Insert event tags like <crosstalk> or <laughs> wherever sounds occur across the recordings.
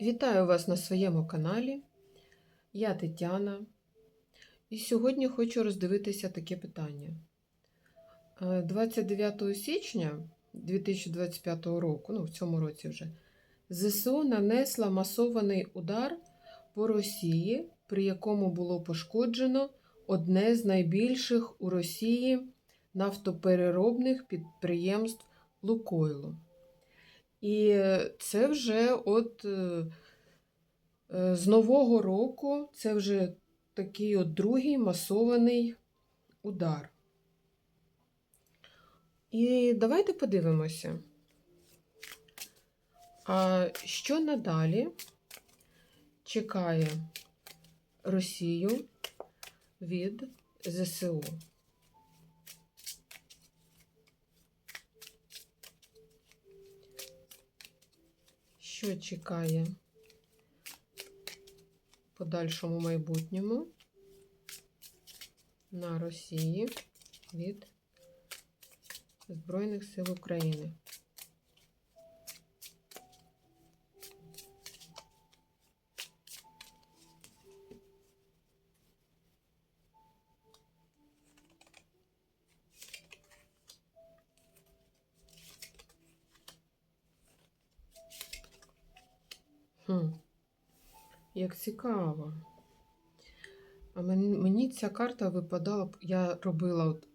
Вітаю вас на своєму каналі. Я Тетяна. І сьогодні хочу роздивитися таке питання. Е, 29 січня 2025 року, ну в цьому році вже, ЗСУ нанесла масований удар по Росії, при якому було пошкоджено одне з найбільших у Росії нафтопереробних підприємств Лукойлу. І це вже от е, е, з Нового року це вже такий от другий масований удар. І давайте подивимося, а що надалі чекає Росію від ЗСУ. Що чекає подальшому майбутньому на Росії від Збройних сил України? Хм, як цікаво. А мені, ця карта випадала, я робила от,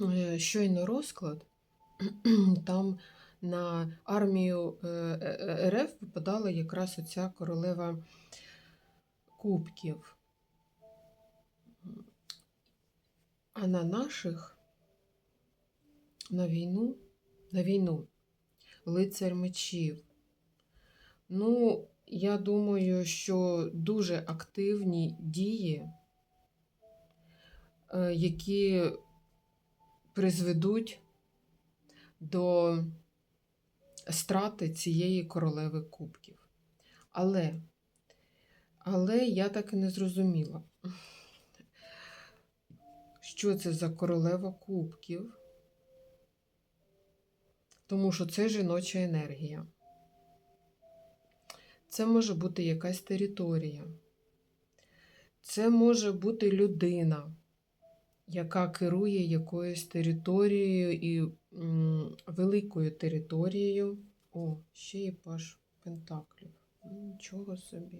е, щойно розклад, <clears throat> там на армію е, е, РФ випадала якраз оця королева кубків. А на наших на війну, на війну лицар мечів. Ну, я думаю, що дуже активні дії, е, які призведуть до страти цієї королеви кубків. Але, але я так і не зрозуміла, <laughs> що це за королева кубків, тому що це жіноча енергія. Це може бути якась територія. Це може бути людина, яка керує якоюсь територією і м, великою територією. О, ще є паш Пентаклів. Нічого собі.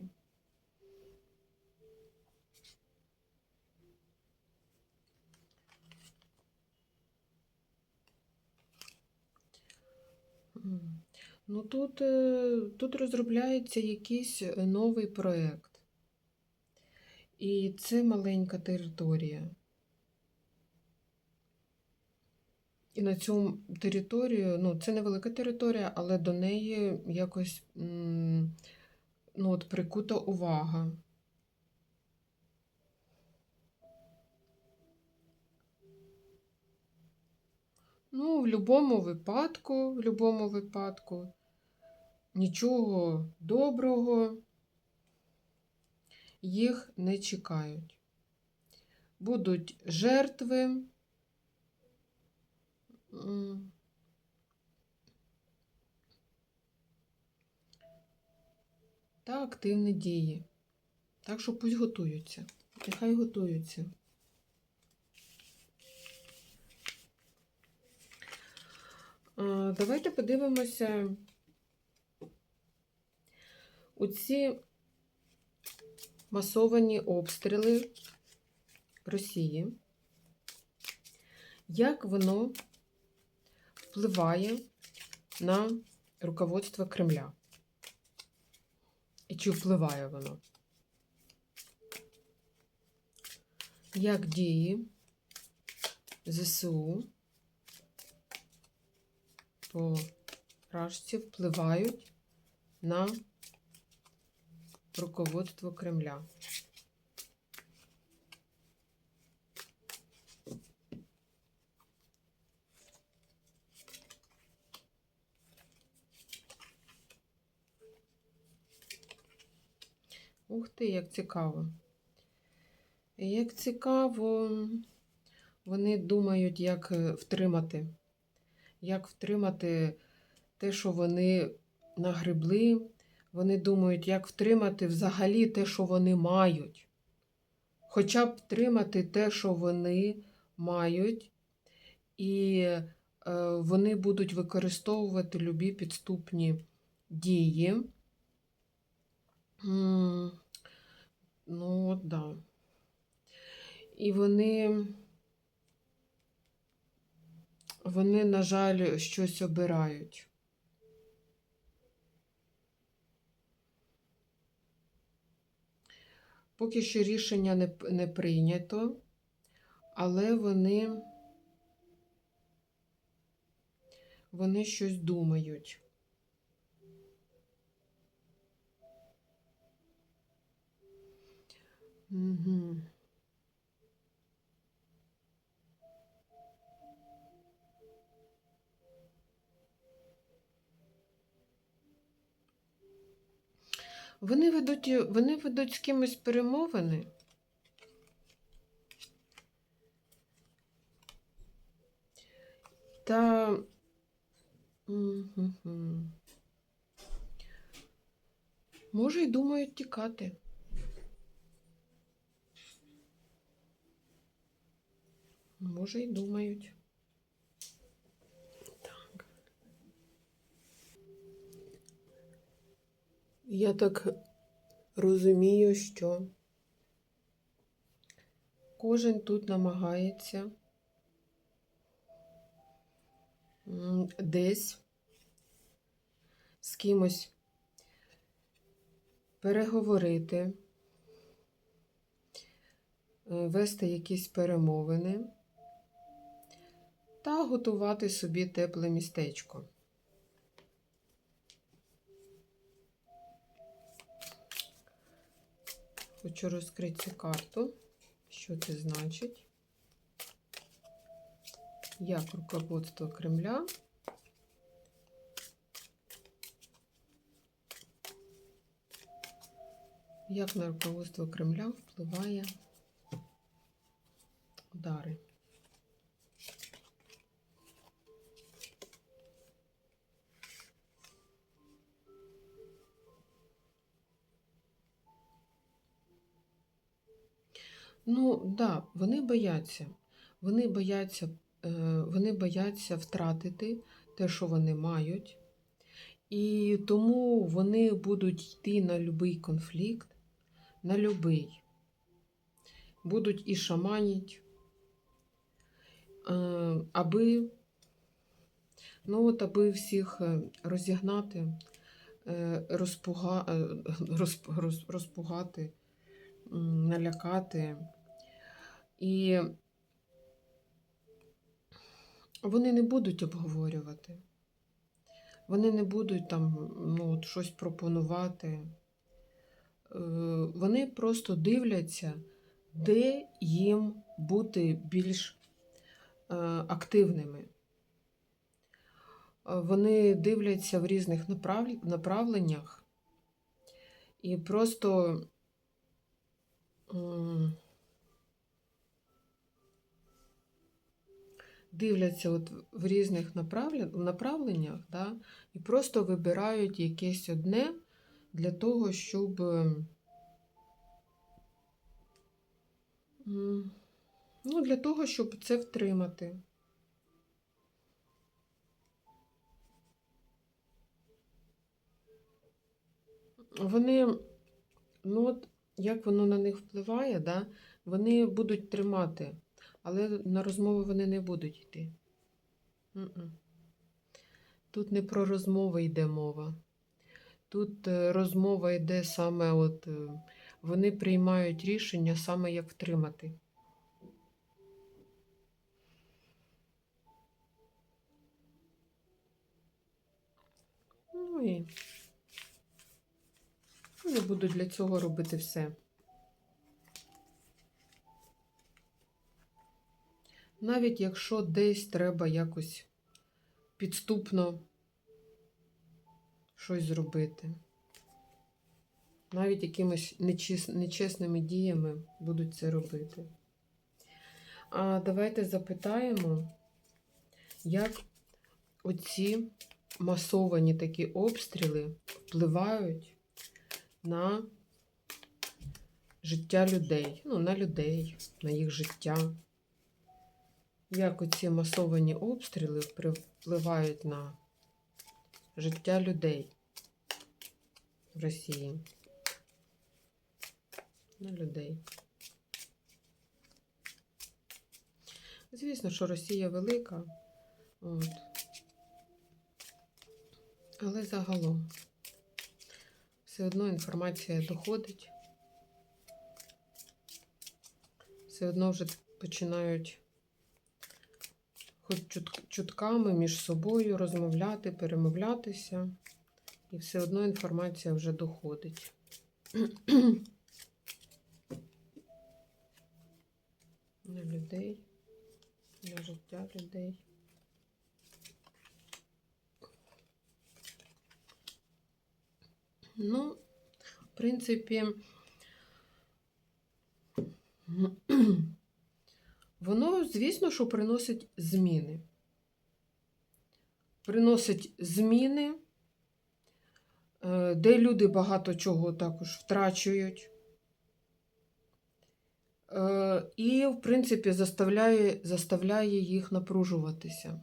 Ну, тут, е, тут розробляється якийсь е, новий проєкт. І це маленька територія. І на цю територію, ну, це невелика територія, але до неї якось ну, от прикута увага. Ну, в будь-якому випадку, в будь-якому випадку, нічого доброго їх не чекають. Будуть жертви. Та активні дії. Так що пусть готуються. Нехай готуються. Давайте подивимося у ці масовані обстріли Росії, як воно впливає на руководство Кремля. І чи впливає воно? Як дії ЗСУ по рашці впливають на руководство Кремля. Ух ти, як цікаво. Як цікаво, вони думають, як е, втримати як втримати те, що вони нагребли, Вони думають, як втримати взагалі те, що вони мають. Хоча б втримати те, що вони мають, і е, вони будуть використовувати любі підступні дії. Ну, от, да. І вони, вони, на жаль, щось обирають. Поки що рішення не, не прийнято, але вони, вони щось думають. Угу. Вони ведуть, вони ведуть з кимось перемовини. Та. Може, й думають тікати. Може, й думають. Я так розумію, що кожен тут намагається десь з кимось переговорити, е, вести якісь перемовини та готувати собі тепле містечко. Хочу розкрити цю карту. Що це значить? Як руководство Кремля як на руководство Кремля впливає удари? Да, вони бояться. Вони бояться, е, вони бояться втратити те, що вони мають. І тому вони будуть йти на будь-який конфлікт, на будь-який. Будуть і шаманіть, е, аби, ну от, аби всіх е, розігнати, розпуга, <laughs> розп- роз- розпугати, налякати. І вони не будуть обговорювати. Вони не будуть там ну, от щось пропонувати. Е, Вони просто дивляться, де їм бути більш е, активними. Е, Вони дивляться в різних направ- направленнях і просто дивляться от в різних направленнях, да, і просто вибирають якесь одне для того, щоб ну, для того, щоб це втримати. Вони, ну от як воно на них впливає, да, вони будуть тримати, але на розмови вони не будуть йти. Тут не про розмови йде мова. Тут е, розмова йде саме, от е, вони приймають рішення саме як втримати. Ну і вони будуть для цього робити все. Навіть якщо десь треба якось підступно щось зробити. Навіть якимись нечес- нечесними діями будуть це робити. А давайте запитаємо, як оці масовані такі обстріли впливають на життя людей, ну, на людей, на їх життя. Як оці масовані обстріли впливають на життя людей в Росії. На людей. Звісно, що Росія велика. От. Але загалом все одно інформація доходить. Все одно вже починають хоч чут- чутками між собою розмовляти, перемовлятися, і все одно інформація вже доходить. <clears throat> На людей, на життя людей. Ну, в принципі, <clears throat> воно, звісно, що приносить зміни. Приносить зміни, е, де люди багато чого також втрачують. Е, І, в принципі, заставляє, заставляє їх напружуватися.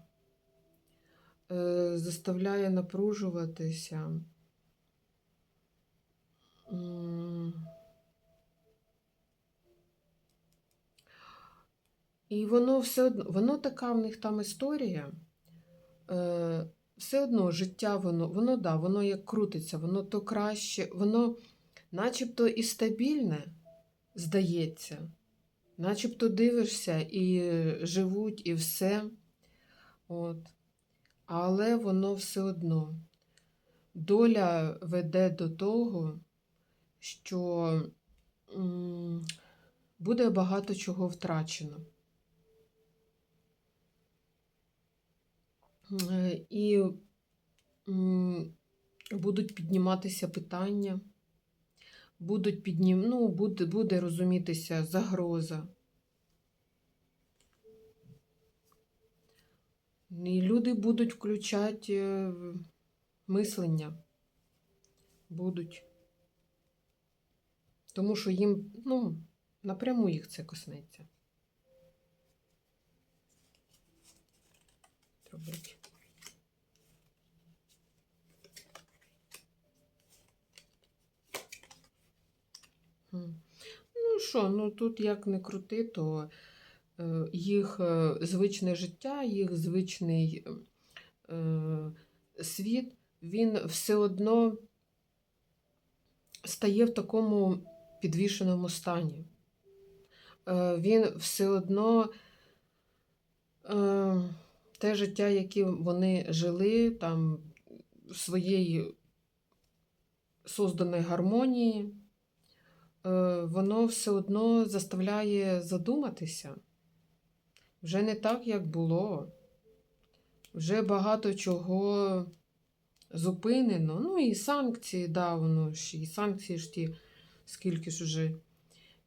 Е, Заставляє напружуватися. І воно все одно, воно така в них там історія. Е, все одно життя, воно, воно да, воно як крутиться, воно то краще, воно начебто і стабільне, здається. Начебто дивишся і живуть, і все. От. Але воно все одно. Доля веде до того, що буде багато чого втрачено. І будуть підніматися питання, будуть піднім... ну, буде, буде розумітися загроза. І люди будуть включати е, мислення. Будуть. Тому що їм, ну, напряму їх це коснеться. Робить. Ну що, ну тут як не крути, то е, їх е, звичне життя, їх звичний е, світ, він все одно стає в такому підвішеному стані. Він все одно те життя, яке вони жили, там своєї созданої гармонії, воно все одно заставляє задуматися. Вже не так, як було. Вже багато чого зупинено. Ну і санкції, да, воно ж, і санкції ж ті, скільки ж уже.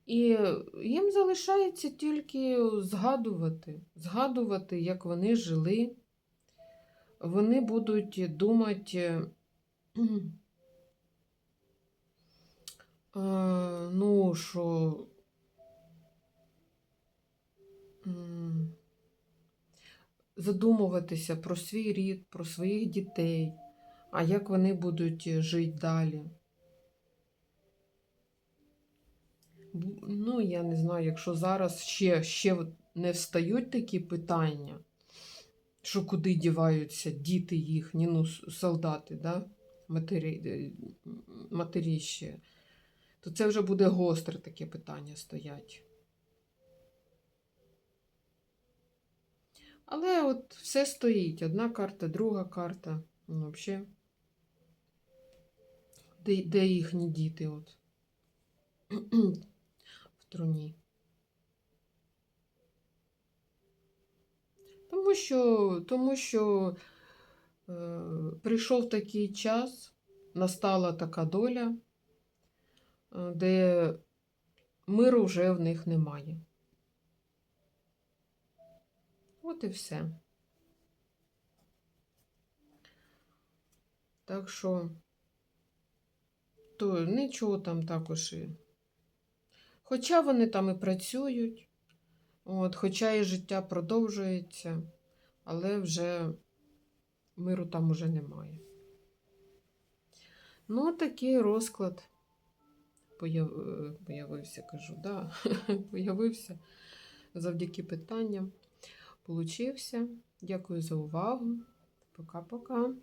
І їм залишається тільки згадувати, згадувати, як вони жили. Вони будуть думати, е, ну, що задумуватися про свій рід, про своїх дітей, а як вони будуть жити далі. Ну, я не знаю, якщо зараз ще, ще не встають такі питання, що куди діваються діти їхні, ну, солдати, да? матері, е, матері ще, то це вже буде гостре таке питання стоять. Але от все стоїть. Одна карта, друга карта. Ну, взагалі. Де, де їхні діти от? <clears throat> в труні. Тому що, тому що е, прийшов такий час, настала така доля, де миру вже в них немає. От і все. Так що то нічого там також. І... Хоча вони там і працюють, от, хоча і життя продовжується, але вже миру там уже немає. Ну, такий розклад появ... появився, кажу, да, <laughs> появився завдяки питанням. Получився. Дякую за увагу. Пока-пока.